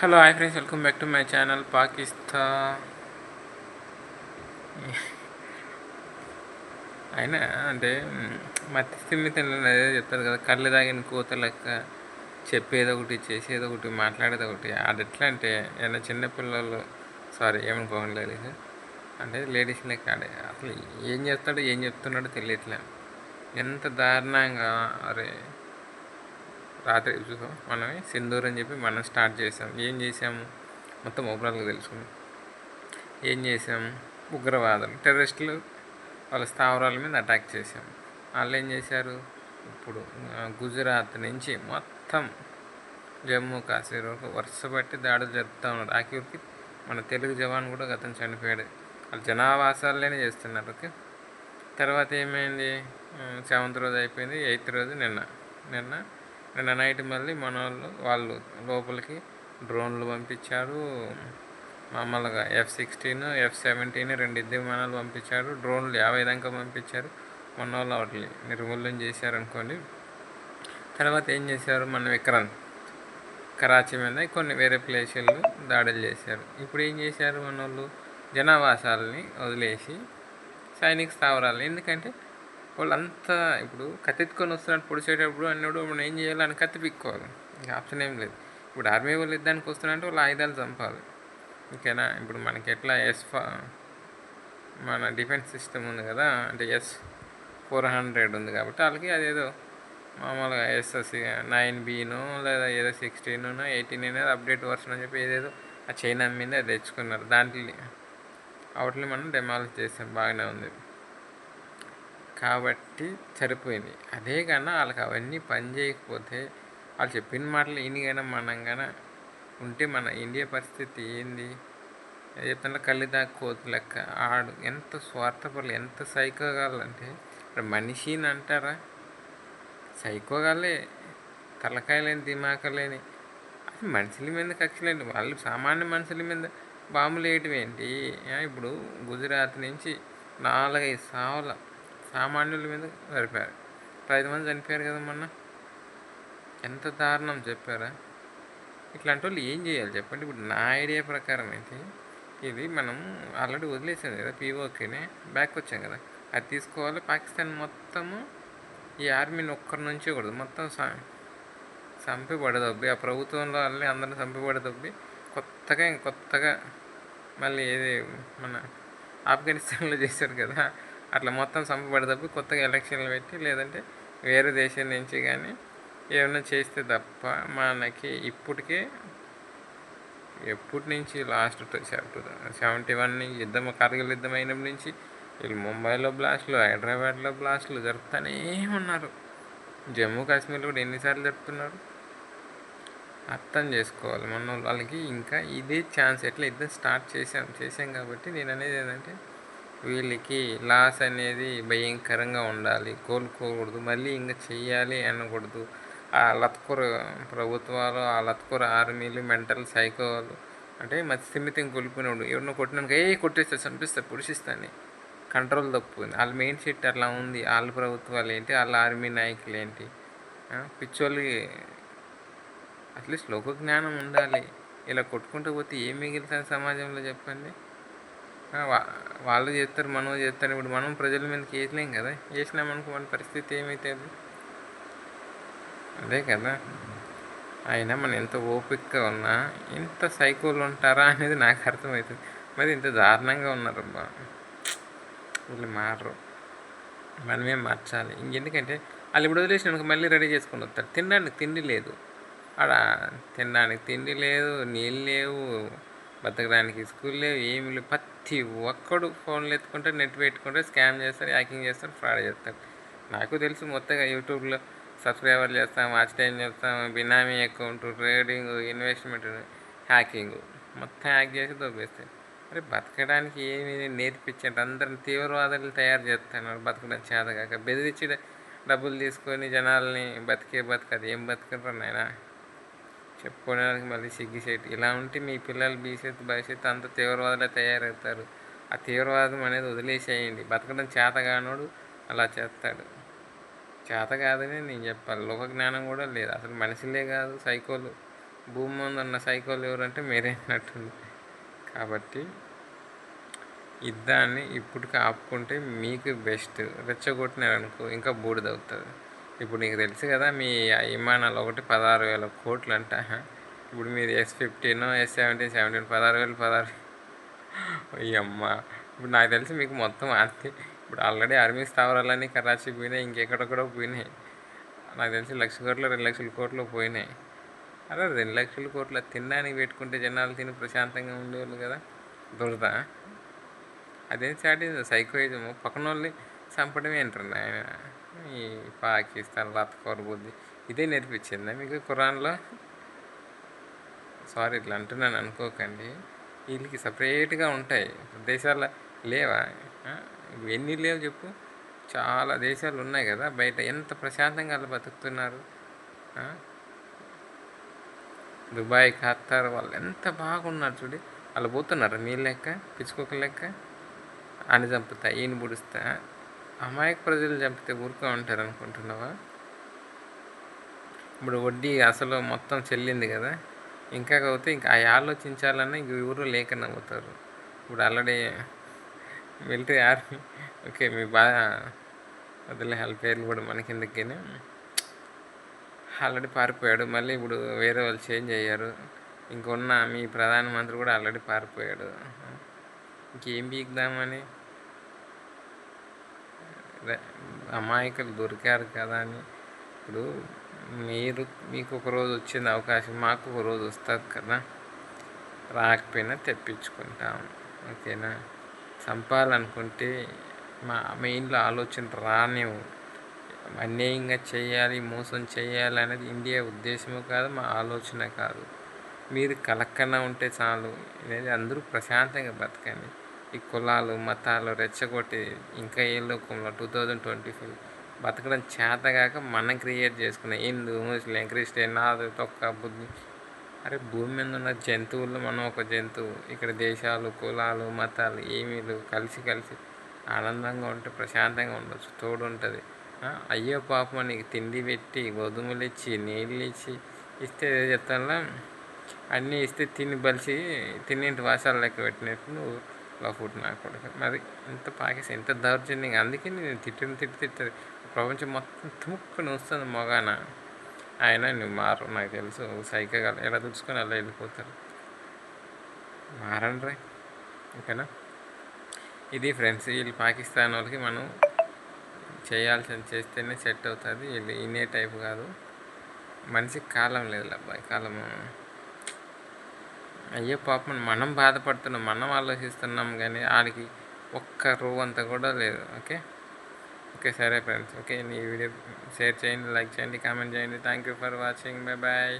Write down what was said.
Hello hi friends welcome back to my channel Pakistan అయినా అంటే మత్తి స్థిమితం అదే చెప్తారు కదా కళ్ళు తాగిన కూత లెక్క చెప్పేది ఒకటి చేసేది ఒకటి మాట్లాడేది ఒకటి. అది ఎట్లా అంటే ఏదైనా చిన్నపిల్లలు సారీ ఏమనుకోండి లేడీస్ అంటే లేడీస్ లెక్క ఆడే అసలు ఏం చేస్తాడో ఏం చెప్తున్నాడో తెలియట్లే. ఎంత దారుణంగా అరే రాత్రి చూసాం. మనమే సింధూర్ అని చెప్పి మనం స్టార్ట్ చేసాం. ఏం చేసాము మొత్తం ఓవరాల్గా తెలుసుకున్నాం ఏం చేసాం? ఉగ్రవాదులు టెర్రరిస్టులు వాళ్ళ స్థావరాల మీద అటాక్ చేసాం. వాళ్ళు ఏం చేశారు? ఇప్పుడు గుజరాత్ నుంచి మొత్తం జమ్మూ కాశ్మీర్ వరకు వరుస బట్టి దాడులు జరుపుతూ ఉన్నారు. ఆఖరికి మన తెలుగు జవాన్ కూడా గతం చనిపోయాడు. వాళ్ళు జనావాసాలనే చేస్తున్నారు ఓకే? తర్వాత ఏమైంది? సెవెంత్ రోజు అయిపోయింది ఎయిత్ రోజు నిన్న. నిన్న నిన్న నైట్ మళ్ళీ మన వాళ్ళు వాళ్ళు లోపలికి డ్రోన్లు పంపించారు. మామూలుగా ఎఫ్ సిక్స్టీన్ ఎఫ్ సెవెంటీన్ రెండు ఇద్దరు విమానాలు పంపించారు. డ్రోన్లు యాభై దాకా పంపించారు. మన వాళ్ళు వాటిని నిర్మూలన చేశారనుకోండి. తర్వాత ఏం చేశారు? మన విక్రాంత్ కరాచీ మీద కొన్ని వేరే ప్లేసులు దాడులు చేశారు. ఇప్పుడు ఏం చేశారు? మన వాళ్ళు జనావాసాలని వదిలేసి సైనిక స్థావరాలు ఎందుకంటే వాళ్ళంతా ఇప్పుడు కత్తెత్తుకొని వస్తున్నట్టు పొడిచేటప్పుడు అన్నప్పుడు మనం ఏం చేయాలి అని కత్తి పిక్కోవాలి. ఇంకా ఆప్షన్ ఏం లేదు. ఇప్పుడు ఆర్మీ వాళ్ళు ఇద్దానికి వస్తున్నారంటే వాళ్ళు ఆయుధాలు చంపాలి. ఓకేనా ఇప్పుడు మనకి ఎట్లా ఎస్ మన డిఫెన్స్ సిస్టమ్ ఉంది కదా అంటే ఎస్ ఫోర్ హండ్రెడ్ ఉంది కాబట్టి వాళ్ళకి అదేదో మామూలుగా ఎస్ఎస్ నైన్ బీను లేదా ఏదో సిక్స్టీన్ ఎయిటీన్ అనేది అప్డేట్ వర్షన్ అని చెప్పి ఏదేదో ఆ చైనా మీద అది తెచ్చుకున్నారు. దాంట్లో అవుట్లీ మనం డెమాలిష్ చేసాం. బాగానే ఉంది. కాబట్టి సరిపోయింది. అదే కన్నా వాళ్ళకి అవన్నీ పని చేయకపోతే వాళ్ళు చెప్పిన మాటలు ఈయనగానే మనం కానీ ఉంటే మన ఇండియా పరిస్థితి ఏంది? చెప్తున్నా కళ్ళు కోతు లెక్క. ఆడు ఎంత స్వార్థపరులు ఎంత సైకోగాలంటే ఇప్పుడు మనిషిని అంటారా? సైకోగాలే తలకాయలేని దిమాకలేని అది మనుషుల మీద కక్షలేండి వాళ్ళు సామాన్య మనుషుల మీద బాంబులు వేయటం ఏంటి? ఇప్పుడు గుజరాత్ నుంచి నాలుగైదు సావుల సామాన్యుల మీద జరిపారు ఐదు మంది చనిపోయారు కదా మొన్న. ఎంత దారుణం చెప్పారా? ఇట్లాంటి వాళ్ళు ఏం చేయాలి చెప్పండి. ఇప్పుడు నా ఐడియా ప్రకారం అయితే ఇది మనం ఆల్రెడీ వదిలేసాం కదా పీఓకేనే. బ్యాక్ వచ్చాం కదా. అది తీసుకోవాలి. పాకిస్తాన్ మొత్తము ఈ ఆర్మీని ఒక్కరి నుంచే కూడదు మొత్తం చంపబడదొబ్బి. ఆ ప్రభుత్వంలో వాళ్ళని అందరిని చంపి పడదొబ్బి కొత్తగా కొత్తగా మళ్ళీ ఏది మన ఆఫ్ఘనిస్తాన్లో చేశారు కదా. అట్లా మొత్తం సంపబడి కొత్తగా ఎలక్షన్లు పెట్టి లేదంటే వేరే దేశం నుంచి కానీ ఏమైనా చేస్తే తప్ప మనకి ఇప్పటికే ఎప్పటి నుంచి లాస్ట్ సెవెంటీ వన్ నుంచి యుద్ధం కార్గిల్ యుద్ధం అయినప్పటి నుంచి వీళ్ళు ముంబైలో బ్లాస్ట్లు హైదరాబాద్లో బ్లాస్ట్లు జరుపుతూనే ఉన్నారు. జమ్మూ కాశ్మీర్లో కూడా ఎన్నిసార్లు జరుపుతున్నారు? అర్థం చేసుకోవాలి. మన వాళ్ళకి ఇంకా ఇదే ఛాన్స్ ఎట్లా యుద్ధం స్టార్ట్ చేసాం చేసాం కాబట్టి నేను అనేది ఏంటంటే వీళ్ళకి లాస్ అనేది భయంకరంగా ఉండాలి. కోలుకోకూడదు. మళ్ళీ ఇంకా చెయ్యాలి అనకూడదు. ఆ లత్కూర్ ప్రభుత్వాలు ఆ లత్కూర్ ఆర్మీలు మెంటల్ సైకోలు అంటే మతి స్థిమితం కోల్పోయినప్పుడు ఎవరినో కొట్టినాక ఏ కొట్టేస్తా చంపిస్తా పురుషిస్తాను కంట్రోల్ తప్పు వాళ్ళ మెయిన్ సెట్ అట్లా ఉంది. వాళ్ళ ప్రభుత్వాలు ఏంటి? వాళ్ళ ఆర్మీ నాయకులు ఏంటి? పిచ్చోళ్ళకి అట్లీస్ట్ లోక జ్ఞానం ఉండాలి. ఇలా కొట్టుకుంటూ పోతే ఏం మిగులుతుంది సమాజంలో చెప్పండి? వాళ్ళు చేస్తారు మనం చేస్తారు. ఇప్పుడు మనం ప్రజల మీదకి వేసలేం కదా. వేసినామనుకో మన పరిస్థితి ఏమవుతుంది అదే కదా. అయినా మనం ఎంత ఓపికగా ఉన్నా ఇంత సైకోలు ఉంటారా అనేది నాకు అర్థమవుతుంది. మరి ఇంత దారుణంగా ఉన్నారు అబ్బా వీళ్ళు మారరు. మనమే మార్చాలి. ఇంకెందుకంటే వాళ్ళు ఇప్పుడు వదిలేసినాక మళ్ళీ రెడీ చేసుకొని వస్తారు. తినడానికి తిండి లేదు. ఆడ తినడానికి తిండి లేదు నీళ్ళు లేవు బతకడానికి స్కూల్ లేవు ఏమి లేవు. ప్రతి ఒక్కడు ఫోన్లు ఎత్తుకుంటే నెట్ పెట్టుకుంటే స్కామ్ చేస్తారు హ్యాకింగ్ చేస్తారు ఫ్రాడ్ చేస్తారు నాకు తెలుసు మొత్తంగా యూట్యూబ్లో సబ్స్క్రైబర్ చేస్తాం వాచ్ టైం చేస్తాం బినామీ అకౌంట్ ట్రేడింగ్ ఇన్వెస్ట్మెంట్ హ్యాకింగ్ మొత్తం హ్యాక్ చేసి దొబ్బేస్తాయి. మరి బతకడానికి ఏమి నేర్పించండి. అందరిని తీవ్రవాదులు తయారు చేస్తున్నారు బతకడం చేతగాక బెదిరించి డబ్బులు తీసుకొని జనాల్ని బతికే బతకదు. ఏం బతకరు నాయన? చెప్పుకోవడానికి మళ్ళీ సిగ్గిసేటి ఇలా ఉంటే మీ పిల్లలు భవిష్యత్తు భవిష్యత్తు అంత తీవ్రవాదులే తయారవుతారు. ఆ తీవ్రవాదం అనేది వదిలేసేయండి. బతకడం చేతగానోడు అలా చేస్తాడు. చేత కాదని నేను చెప్పాలి. లోక జ్ఞానం కూడా లేదు. అసలు మనుషులే కాదు సైకోలు. భూమి ముందు ఉన్న సైకోలు ఎవరంటే మీరే అన్నట్టుంది. కాబట్టి యుద్ధాన్ని ఇప్పటికి ఆపుకుంటే మీకు బెస్ట్. రెచ్చగొట్టినారనుకో ఇంకా బూడిదవుతుంది. ఇప్పుడు నీకు తెలుసు కదా మీ విమానాలు ఒకటి పదహారు వేల కోట్లు అంట. ఇప్పుడు మీరు S fifteen S seventeen seventeen పదహారు వేలు పదహారు అమ్మ ఇప్పుడు నాకు తెలిసి మీకు మొత్తం ఆర్తి ఇప్పుడు ఆల్రెడీ ఆర్మీ స్థావరాలన్నీ కరాచీ పోయినాయి ఇంకెక్కడెక్కడో పోయినాయి. నాకు తెలిసి లక్ష కోట్లు రెండు లక్షల కోట్లు పోయినాయి. అరే రెండు లక్షల కోట్ల తినడానికి పెట్టుకుంటే జనాలు తిని ప్రశాంతంగా ఉండేవాళ్ళు కదా. దొరద. అదేం చాటింది సైకోయిజం పక్కన వాళ్ళని చంపడమే అంటారు ఆయన ఈ పాకిస్తాన్ రత్కోర్ బుద్ధి. ఇదే నేర్పించిందా మీకు ఖురాన్లో? సారీ ఇట్లా అంటున్నాను అనుకోకండి. వీళ్ళకి సపరేట్గా ఉంటాయి. దేశాల లేవా? ఎన్ని లేవు చెప్పు. చాలా దేశాలు ఉన్నాయి కదా బయట. ఎంత ప్రశాంతంగా వాళ్ళు బతుకుతున్నారు? దుబాయ్ ఖతార్ వాళ్ళు ఎంత బాగున్నారు చూడి. వాళ్ళు పోతున్నారు మీ లెక్క? పిచ్చుకోక లెక్క? అని చంపుతా ఈయన పుడుస్తా. అమాయక ప్రజలు చంపితే ఊరుకో ఉంటారు అనుకుంటున్నావా? ఇప్పుడు వడ్డీ అసలు మొత్తం చెల్లింది కదా. ఇంకా కాకపోతే ఇంకా అవి ఆలోచించాలన్నా ఇంక ఎవరు లేక నవ్వుతారు. ఇప్పుడు ఆల్రెడీ మిలిటరీ ఆర్మీ ఓకే మీ బాగా వదిలే వాళ్ళ పేర్లు కూడా మనకి ఎందుకని ఆల్రెడీ పారిపోయాడు మళ్ళీ ఇప్పుడు వేరే వాళ్ళు చేంజ్ అయ్యారు. ఇంకొన్న మీ ప్రధానమంత్రి కూడా ఆల్రెడీ పారిపోయాడు. ఇంకేం బీకుదామని అమాయకులు దొరికారు కదా అని. ఇప్పుడు మీరు మీకు ఒక రోజు వచ్చింది అవకాశం మాకు ఒక రోజు వస్తుంది కదా. రాకపోయినా తెప్పించుకుంటాం ఓకేనా? చంపాలనుకుంటే మా మెయిన్లో ఆలోచన రానివ్వు. అన్యాయంగా చేయాలి మోసం చేయాలి అనేది ఇండియా ఉద్దేశము కాదు మా ఆలోచన కాదు. మీరు కలక్కన ఉంటే చాలు అనేది అందరూ ప్రశాంతంగా బతకండి. ఈ కులాలు మతాలు రెచ్చగొట్టి ఇంకా ఏ లోకంలో టూ థౌజండ్ ట్వంటీ ఫైవ్ బతకడం చేతగాక మనం క్రియేట్ చేసుకున్న హిందూ ముస్లిం క్రిస్టియన్ నాదు తొక్క బుద్ధి. అరే భూమి మీద ఉన్న జంతువుల్లో మనం ఒక జంతువు. ఇక్కడ దేశాలు కులాలు మతాలు ఏమీలు కలిసి కలిసి ఆనందంగా ఉంటే ప్రశాంతంగా ఉండొచ్చు. తోడు ఉంటుంది అయ్యో పాపం నీకు తిండి పెట్టి గోధుమలు ఇచ్చి నీళ్ళు ఇచ్చి ఇస్తే చెప్తానులా? అన్నీ ఇస్తే తిని బలిసి తిన్నింటి వాసాలు లెక్క పెట్టినట్టు నువ్వు ఫుడ్ నాకు కూడా మరి ఇంత పాకేసి ఎంత దౌర్జన్యంగా అందుకే నేను తిట్టిన తిట్టి తిట్టది. ప్రపంచం మొత్తం తుముక్కుని వస్తుంది మొగాన. ఆయన నువ్వు మారు నాకు తెలుసు. సైకగా ఎలా తుడుచుకొని అలా వెళ్ళిపోతారు. మారండి రే ఓకేనా? ఇది ఫ్రెండ్స్ వీళ్ళు పాకిస్తాన్ వాళ్ళకి మనం చేయాల్సింది చేస్తేనే సెట్ అవుతుంది. వీళ్ళు ఇనే టైప్ కాదు. మనిషికి కాలం లేదు అబ్బాయి. కాలం అయ్యో పాపం మనం బాధపడుతున్నాం మనం ఆలోచిస్తున్నాం కానీ ఆడికి ఒక్క రూ అంతా కూడా లేదు ఓకే? ఓకే సరే ఫ్రెండ్స్ ఓకే నీ వీడియో షేర్ చేయండి లైక్ చేయండి కామెంట్ చేయండి. Thank you for watching bye bye